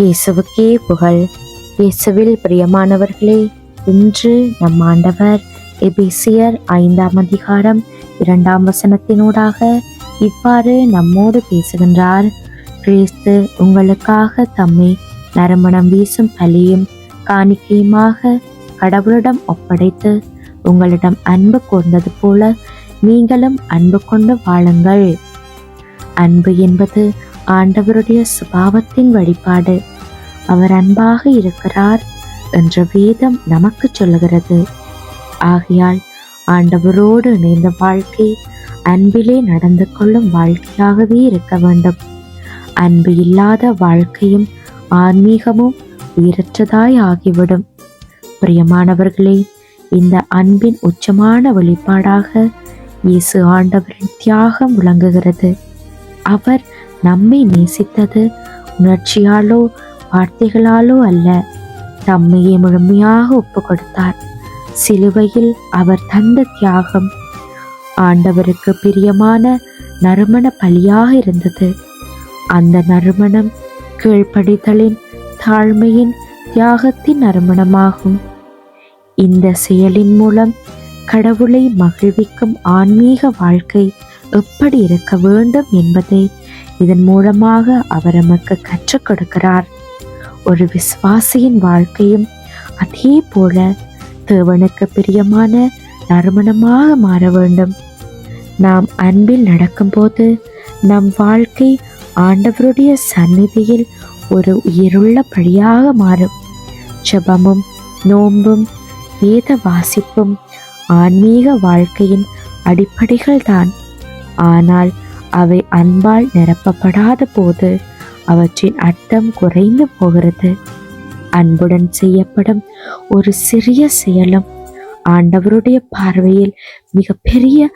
இயேசுவுக்கே புகழ். இயேசுவில் பிரியமானவர்களே இன்று நம் ஆண்டவர் எபிசியர் ஐந்தாம் அதிகாரம் இரண்டாம் வசனத்தினூடாக இவ்வாறு நம்மோடு பேசுகின்றார். கிறிஸ்து உங்களுக்காக தம்மை நறுமணம் வீசும் பலியும் காணிக்கையுமாக கடவுளிடம் ஒப்படைத்து உங்களிடம் அன்பு கொண்டது போல நீங்களும் அன்பு கொண்டு வாழுங்கள். அன்பு என்பது ஆண்டவருடைய சுபாவத்தின் வழிபாடு. அவர் அன்பாக இருக்கிறார் என்ற வேதம் நமக்கு சொல்லுகிறது. ஆகையால் ஆண்டவரோடு இணைந்த வாழ்க்கை அன்பிலே நடந்து கொள்ளும் வாழ்க்கையாகவே இருக்க வேண்டும். அன்பு இல்லாத வாழ்க்கையும் ஆன்மீகமும் உயிரற்றதாய் ஆகிவிடும். பிரியமானவர்களே இந்த அன்பின் உச்சமான வெளிப்பாடாக இயேசு ஆண்டவரின் தியாகம் விளங்குகிறது. அவர் நம்மை நேசித்தது உணர்ச்சியாலோ வார்த்தைகளாலோ அல்ல தம்மையே முழுமையாக ஒப்பு கொடுத்தார் சிலுவையில் அவர் தந்த தியாகம் ஆண்டவருக்கு பிரியமான நறுமண பலியாக இருந்தது. அந்த நறுமணம் கீழ்ப்படிதலின் தாழ்மையின் தியாகத்தின் நறுமணமாகும். இந்த செயலின் மூலம் கடவுளை மகிழ்விக்கும் ஆன்மீக வாழ்க்கை எப்படி இருக்க வேண்டும் என்பதை இதன் மூலமாக அவர் நமக்கு கற்றுக் கொடுக்கிறார். ஒரு விசுவாசியின் வாழ்க்கையும் அதே போல தேவனுக்கு பிரியமான நறுமணமாக மாற வேண்டும். நாம் அன்பில் நடக்கும்போது நம் வாழ்க்கை ஆண்டவருடைய சந்நிதியில் ஒரு உயிருள்ள பழியாக மாறும். ஜபமும் நோன்பும் வேத வாசிப்பும் ஆன்மீக வாழ்க்கையின் அடிப்படைகள் தான் ஆனால் அவை அன்பால் நிரப்பப்படாத போது அவற்றின் அர்த்தம் குறைந்து போகிறது. அன்புடன் செய்யப்படும் ஒரு சிறிய செயலும் ஆண்டவருடைய பார்வையில் மிகப்பெரிய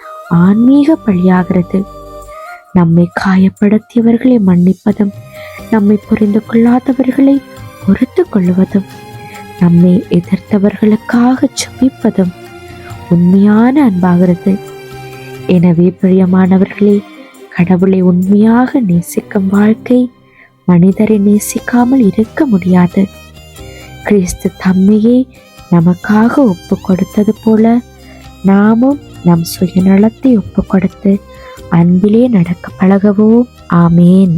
ஆன்மீக பழியாகிறது நம்மை காயப்படுத்தியவர்களை மன்னிப்பதும் நம்மை புரிந்து கொள்ளாதவர்களை பொறுத்து கொள்வதும் நம்மை எதிர்த்தவர்களுக்காக சுமிப்பதும் உண்மையான அன்பாகிறது. எனவே பிரியமானவர்களே கடவுளை உண்மையாக நேசிக்கும் வாழ்க்கை மனிதரை நேசிக்காமல் இருக்க முடியாது. கிறிஸ்து தம்மையே நமக்காக ஒப்பு கொடுத்தது போல நாமும் நம் சுயநலத்தை ஒப்பு கொடுத்து அன்பிலே நடக்க பழகவோ ஆமேன்.